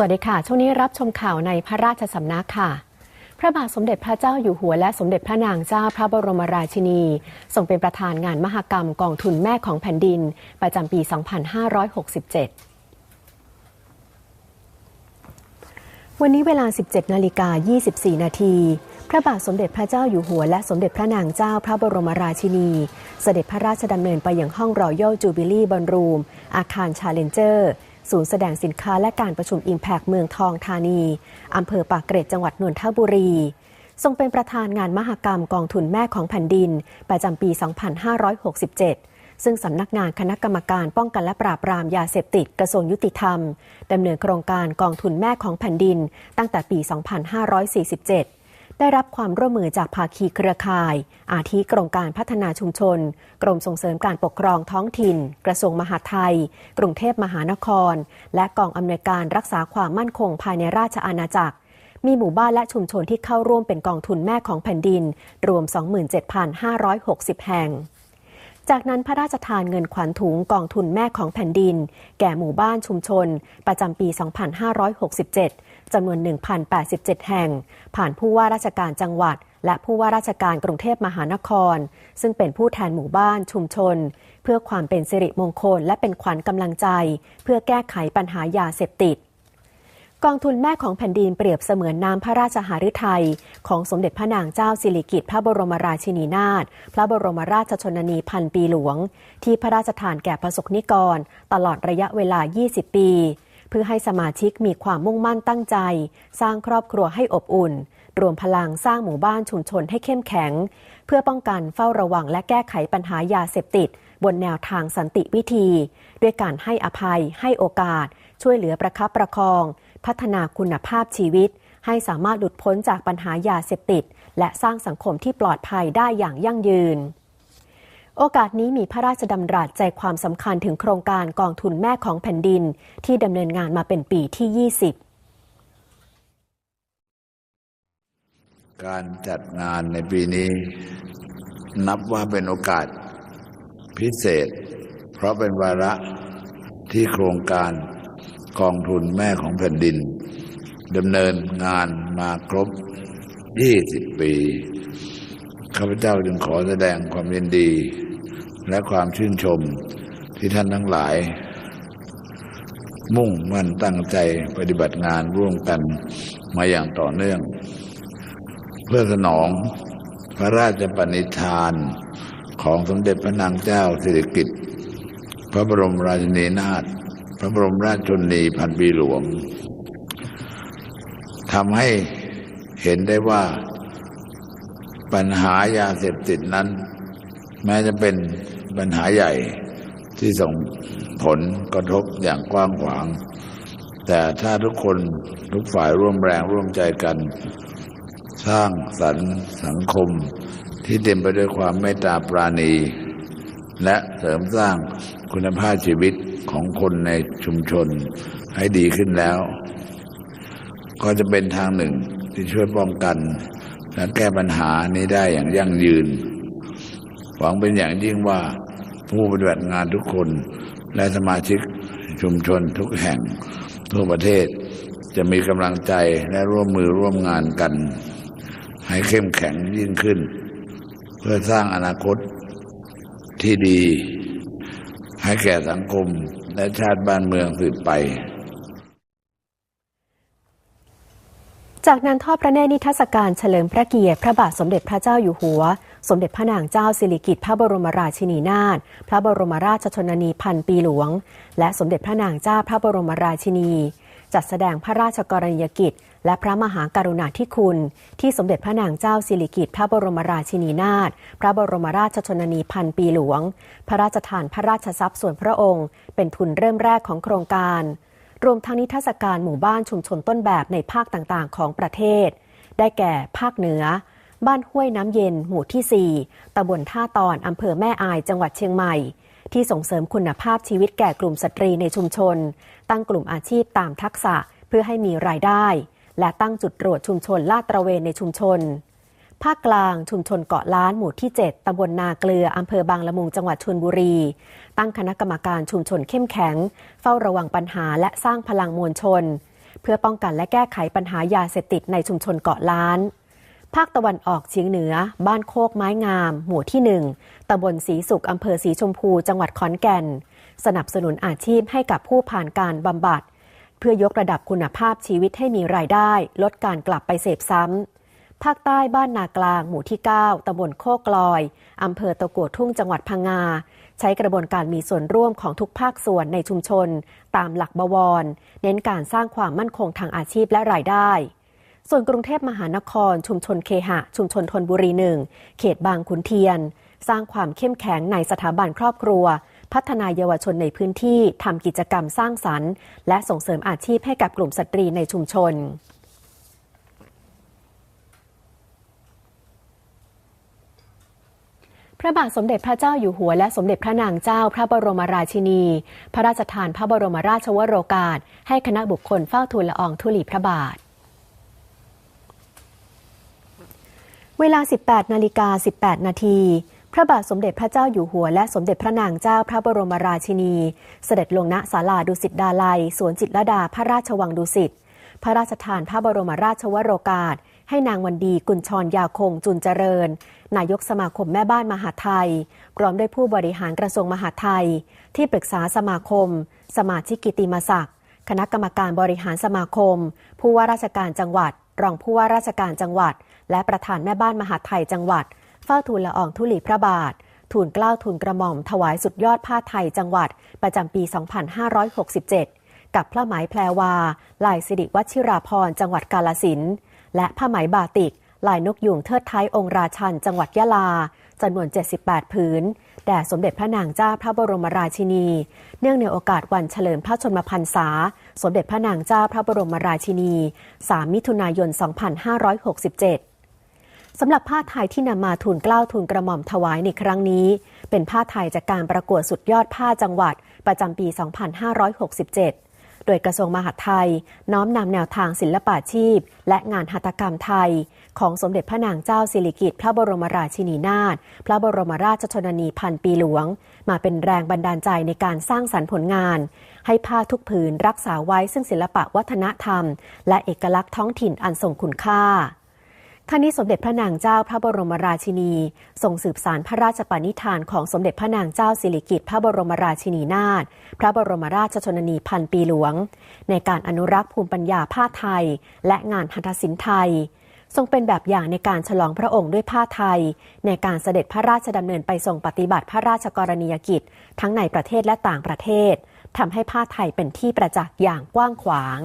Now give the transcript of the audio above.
วัสดีค่ะ ช่วงนี้รับชมข่าวในพระราชสำนักค่ะ พระบาทสมเด็จพระเจ้าอยู่หัวและสมเด็จพระนางเจ้าพระบรมราชินีทรงเป็นประธานงานมหกรรมกองทุนแม่ของแผ่นดิน ประจำปี 2567วันนี้เวลา 17 นาฬิกา 24 นาที พระบาทสมเด็จพระเจ้าอยู่หัว และสมเด็จพระนางเจ้าพระบรมราชินี เสด็จพระราชดำเนินไปยังห้องรอยัลจูบิลี่บอลรูม อาคารชาเลนเจอร์ ศูนย์แสดงสินค้าและการประชุมอิมแพกเมืองทองธานีอำเภอปากเกร็ดจังหวัดนนทบุรี ทรงเป็นประธานงานมหกรรมกองทุนแม่ของแผ่นดิน ประจำปี 2567ซึ่งสำนักงานคณะกรรมการป้องกันและปราบปรามยาเสพติดกระทรวงยุติธรรมดำเนินโครงการกองทุนแม่ของแผ่นดิน ตั้งแต่ปี 2547 ได้รับความร่วมมือจากภาคีเครือข่าย อาทิกรมการพัฒนาชุมชน กรมส่งเสริมการปกครองท้องถิ่น กระทรวงมหาดไทย กรุงเทพมหานคร และกองอำนวยการรักษาความมั่นคงภายในราชอาณาจักร มีหมู่บ้านและชุมชนที่เข้าร่วมเป็นกองทุนแม่ของแผ่นดิน รวม 27,560 แห่งจากนั้นพระราชทานเงินขวัญถุงกองทุนแม่ของแผ่นดิน แก่หมู่บ้านชุมชน ประจำปี 2567 จำนวน 1,087 แห่ง ผ่านผู้ว่าราชการจังหวัด และผู้ว่าราชการกรุงเทพมหานคร ซึ่งเป็นผู้แทนหมู่บ้านชุมชน เพื่อความเป็นสิริมงคลและเป็นขวัญกำลังใจ เพื่อแก้ไขปัญหายาเสพติดกองทุนแม่ของแผ่นดินเปรียบเสมือนน้ำพระราชหฤทัยของสมเด็จพระนางเจ้าสิริกิติ์พระบรมราชินีนาถพระบรมราชชนนีพันปีหลวง ที่พระราชทานแก่ประสบนิกร ตลอดระยะเวลา 20 ปี เพื่อให้สมาชิกมีความมุ่งมั่นตั้งใจ สร้างครอบครัวให้อบอุ่น รวมพลังสร้างหมู่บ้านชุมชนให้เข้มแข็ง เพื่อป้องกันเฝ้าระวังและแก้ไขปัญหายาเสพติด บนแนวทางสันติวิธี ด้วยการให้อภัย ให้โอกาส ช่วยเหลือประคับประคอง พัฒนาคุณภาพชีวิต ให้สามารถหลุดพ้นจากปัญหายาเสพติด และสร้างสังคมที่ปลอดภัยได้อย่างยั่งยืน โอกาสนี้มีพระราชดำรัสใจความสำคัญถึงโครงการกองทุนแม่ของแผ่นดิน ที่ดำเนินงานมาเป็นปีที่ 20 การจัดงานในปีนี้ นับว่าเป็นโอกาสพิเศษ เพราะเป็นวาระที่โครงการกองทุนแม่ของแผ่นดินดำเนินงานมาครบ 20 ปี ข้าพเจ้าจึงขอแสดงความยินดี และความชื่นชมที่ท่านทั้งหลาย มุ่งมั่นตั้งใจปฏิบัติงานร่วมกันมาอย่างต่อเนื่อง เพื่อสนองพระราชปณิธานของสมเด็จพระนางเจ้าสิริกิติ์พระบรมราชินีนาถพระบรมราชชนนีพันปีหลวงทำให้เห็นได้ว่า ปัญหายาเสพติดนั้น แม้จะเป็นปัญหาใหญ่ที่ส่งผลกระทบอย่างกว้างขวาง แต่ถ้าทุกคนทุกฝ่ายร่วมแรงร่วมใจกัน สร้างสรรค์สังคมที่เต็มไปด้วยความเมตตาปราณี และเสริมสร้างคุณภาพชีวิตของคนในชุมชนให้ดีขึ้นแล้ว ก็จะเป็นทางหนึ่งที่ช่วยป้องกัน และแก้ปัญหานี้ได้อย่างยั่งยืน หวังเป็นอย่างยิ่งว่าผู้ปฏิบัติงานทุกคนและสมาชิกชุมชนทุกแห่งทั่วประเทศ จะมีกำลังใจและร่วมมือร่วมงานกัน ให้เข้มแข็งยิ่งขึ้น เพื่อสร้างอนาคตที่ดี ให้แก่สังคมและชาติบ้านเมืองสืบไป จากนั้นทอดพระเนตรนิทรรศการเฉลิมพระเกียรติพระบาทสมเด็จพระเจ้าอยู่หัว สมเด็จพระนางเจ้าสิริกิติ์พระบรมราชินีนาถพระบรมราชชนนีพันปีหลวง และสมเด็จพระนางเจ้าพระบรมราชินี จัดแสดงพระราชกรณียกิจ และพระมหากรุณาธิคุณ ที่สมเด็จพระนางเจ้าสิริกิติ์พระบรมราชินีนาถพระบรมราชชนนีพันปีหลวง พระราชทานพระราชทรัพย์ส่วนพระองค์ เป็นทุนเริ่มแรกของโครงการ รวมทั้งนิทรรศการหมู่บ้านชุมชนต้นแบบในภาคต่างๆ ของประเทศ ได้แก่ภาคเหนือ บ้านห้วยน้ำเย็น หมู่ที่ 4ตำบลท่าตอนอำเภอแม่อายจังหวัดเชียงใหม่ ที่ส่งเสริมคุณภาพชีวิตแก่กลุ่มสตรีในชุมชน ตั้งกลุ่มอาชีพตามทักษะเพื่อให้มีรายได้ และตั้งจุดตรวจชุมชนลาดตระเวนในชุมชน ภาคกลางชุมชนเกาะล้านหมู่ที่ 7 ตำบลนาเกลือ อำเภอบางละมุง จังหวัดชลบุรี ตั้งคณะกรรมการชุมชนเข้มแข็ง เฝ้าระวังปัญหาและสร้างพลังมวลชน เพื่อป้องกันและแก้ไขปัญหายาเสพติดในชุมชนเกาะล้าน ภาคตะวันออกเฉียงเหนือ บ้านโคกไม้งาม หมู่ที่หนึ่งตำบลสีสุขอำเภอสีชมพู จังหวัดขอนแก่น สนับสนุนอาชีพให้กับผู้ผ่านการบำบัด เพื่อยกระดับคุณภาพชีวิตให้มีรายได้ ลดการกลับไปเสพซ้ำ ภาคใต้บ้านนากลาง หมู่ที่ 9 ตำบลโคกลอย อำเภอตะกัวทุ่งจังหวัดพังงา ใช้กระบวนการมีส่วนร่วมของทุกภาคส่วนในชุมชน ตามหลักบวร เน้นการสร้างความมั่นคงทางอาชีพและรายได้ ส่วนกรุงเทพมหานคร ชุมชนเคหะ ชุมชนทนบุรีหนึ่ง เขตบางขุนเทียน สร้างความเข้มแข็งในสถาบันครอบครัว พัฒนาเยาวชนในพื้นที่ทำกิจกรรมสร้างสรรค์ และส่งเสริมอาชีพให้กับกลุ่มสตรีในชุมชน พระบาทสมเด็จพระเจ้าอยู่หัวและสมเด็จพระนางเจ้าพระบรมราชินี พระราชทานพระบรมราชวโรกาส ให้คณะบุคคลเฝ้าทูลละอองธุลีพระบาท เวลา 18 นาฬิกา 18 นาทีพระบาทสมเด็จพระเจ้าอยู่หัวและสมเด็จพระนางเจ้าพระบรมราชินี เสด็จลงณศาลาดุสิตดาลัย สวนจิตรดาพระราชวังดุสิต พระราชทานพระบรมราชวโรกาส ให้นางวันดีกุลชรยาคงจุนเจริญ นายกสมาคมแม่บ้านมหาไทย พร้อมด้วยผู้บริหารกระทรวงมหาไทย ที่ปรึกษาสมาคม สมาชิกกิติมศักดิ์คณะกรรมการบริหารสมาคม ผู้ว่าราชการจังหวัด รองผู้ว่าราชการจังหวัด และประธานแม่บ้านมหาไทยจังหวัด เฝ้าทูลละอองธุลีพระบาท ทูลเกล้าทูลกระหม่อมถวายสุดยอดผ้าไทยจังหวัด ประจำปี 2567 กับผ้าไหมแพรวา ลายสิริวัชิราพรจังหวัดกาลสินและผ้าไหมบาติก ลายนกยูงเทิดไทยองค์ราชันจังหวัดยะลาจำนวน 78 ผืน แด่สมเด็จพระนางเจ้าพระบรมราชินี เนื่องในโอกาสวันเฉลิมพระชนมพรรษา สมเด็จพระนางเจ้าพระบรมราชินี 3 มิถุนายน 2567สำหรับผ้าไทยที่นำมาทูลเกล้าทูลกระหม่อมถวายในครั้งนี้ เป็นผ้าไทยจากการประกวดสุดยอดผ้าจังหวัด ประจำปี 2567 โดยกระทรวงมหาดไทย น้อมนำแนวทางศิลปาชีพ และงานหัตถกรรมไทย ของสมเด็จพระนางเจ้าสิริกิติ์พระบรมราชินีนาถพระบรมราชชนนีพันปีหลวง มาเป็นแรงบันดาลใจในการสร้างสรรค์ผลงาน ให้ผ้าทุกผืนรักษาไว้ซึ่งศิลปะวัฒนธรรม และเอกลักษณ์ท้องถิ่นอันทรงคุณค่า ท่านนี้สมเด็จพระนางเจ้าพระบรมราชินีทรงสืบสารพระราชปณิธานของสมเด็จพระนางเจ้าสิริกิติ์พระบรมราชินีนาถพระบรมราชชนนีพันปีหลวง ในการอนุรักษ์ภูมิปัญญาผ้าไทย และงานหัตถศิลป์ไทย ทรงเป็นแบบอย่างในการฉลองพระองค์ด้วยผ้าไทย ในการเสด็จพระราชดำเนินไปทรงปฏิบัติพระราชกรณียกิจ ทั้งในประเทศและต่างประเทศทำให้ผ้าไทยเป็นที่ประจักษ์อย่างกว้างขวาง